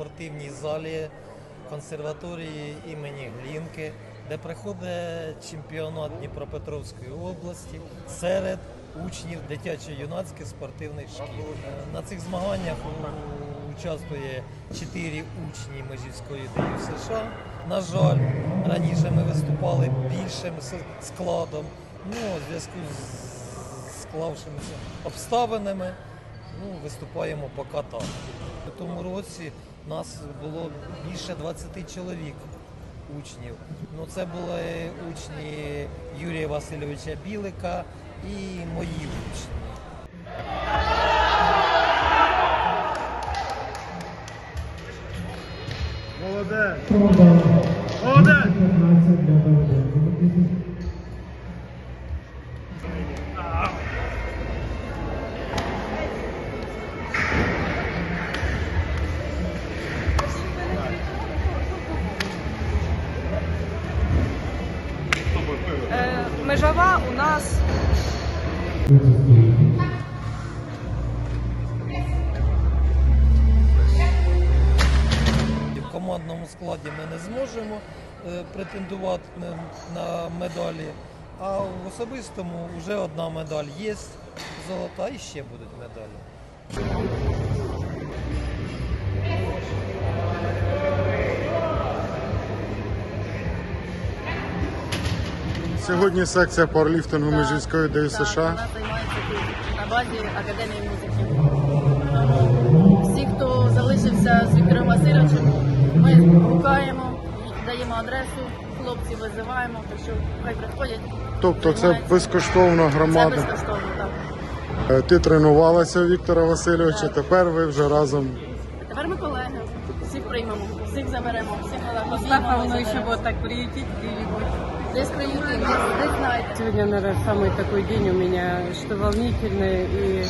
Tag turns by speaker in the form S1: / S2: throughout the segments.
S1: спортивній залі консерваторії імені Глінки, де проходить чемпіонат Дніпропетровської області серед учнів дитячо-юнацьких спортивних шкіл. На цих змаганнях участвує чотири учні Межівської ДЮ США. На жаль, раніше ми виступали більшим складом. Ну, у зв'язку з склавшимися обставинами ну, виступаємо поки так. У тому році нас було більше 20 чоловік учнів. Ну, це були учні Юрія Васильовича Білика і мої учні.
S2: Молодець.
S1: В командному складі ми не зможемо е, претендувати на- медалі, а в особистому вже одна медаль є золота і ще будуть медалі.
S2: Сьогодні секція пауерліфтингу Межівської ДЮ США.
S3: Вона займається на базі Академії музики. Всі, хто залишився з Віктором Васильовичем, ми гукаємо, даємо адресу, хлопців визиваємо, так що хай приходять.
S2: Тобто це
S3: Займаються.
S2: безкоштовна
S3: Це
S2: громада.
S3: безкоштовно, так.
S2: Е, Ти тренувалася у Віктора Васильовича, тепер ви вже разом.
S3: Тепер ми колеги, всіх приймемо, всіх заберемо, всіх
S4: Остапа воно
S3: обіймемо,
S4: ще
S3: заберемо.
S4: буде так приютить.
S5: Сегодня, наверное, самый такой день у меня, что волнительный и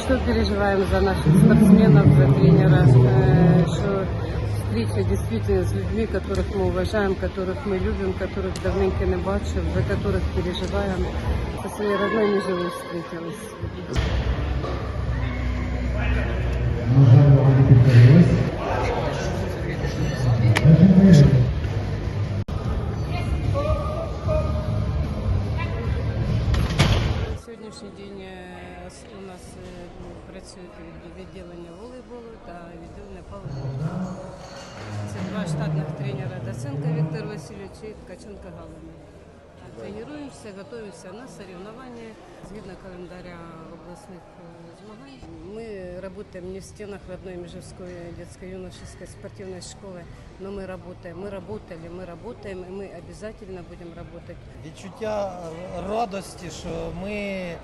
S5: что переживаем за наших спортсменов, за тренера, э, что встреча действительно с людьми, которых мы уважаем, которых мы любим, которых давненько не бачив, за которых переживаем. Со своей родной межевой встретилась. нас е, ну, працюють від- відділення волейболу та відділення палубу. Це два штатних тренера Даценка Віктор Васильович і Ткаченко Галина. Тренуємося, готуємося на соревновання згідно календаря обласних е, змагань. Мы работаем не в стенах родной Межевской детско-юношеской спортивной школы, но мы работаем. Мы работали, мы работаем, и мы обязательно будем работать.
S1: Відчуття радості, що ми е,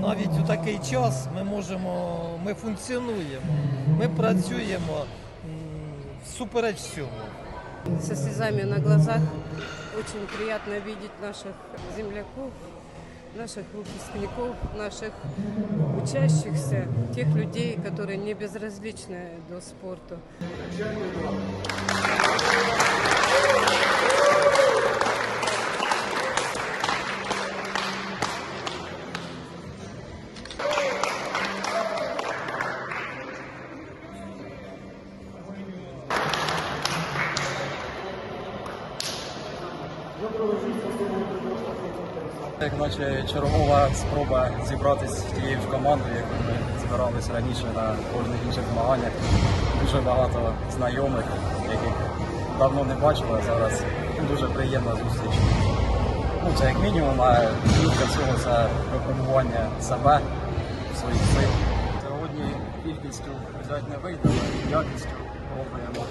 S1: навіть у такий час ми можемо, ми функціонуємо, ми працюємо м, всупереч всьому.
S5: Со слезами на глазах очень приятно видеть наших земляков, наших выпускников, наших учащихся, тех людей, которые не безразличны до спорту.
S6: Як наче чергова спроба зібратися тією ж командою, яку ми збиралися раніше на кожних інших змаганнях. Дуже багато знайомих, яких давно не бачили, а зараз дуже приємна зустріч. Ну, це як мінімум, а більше всього це випробування себе, своїх сил. Сьогодні кількістю взяти не вийде, але якістю пробуємо.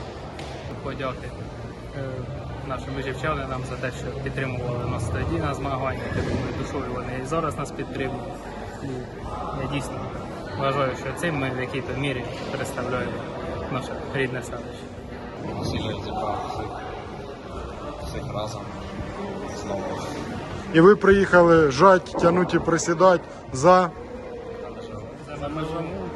S7: подяки е, нашим межівчанам за те, що підтримували нас тоді на змаганнях. Я думаю, душою вони і зараз нас підтримують. І я дійсно вважаю, що цим ми в якій-то мірі представляємо наше рідне селище.
S8: Сильно зібрав всіх, всіх разом знову.
S2: І ви приїхали жать, тягнути, присідати за.
S7: За межову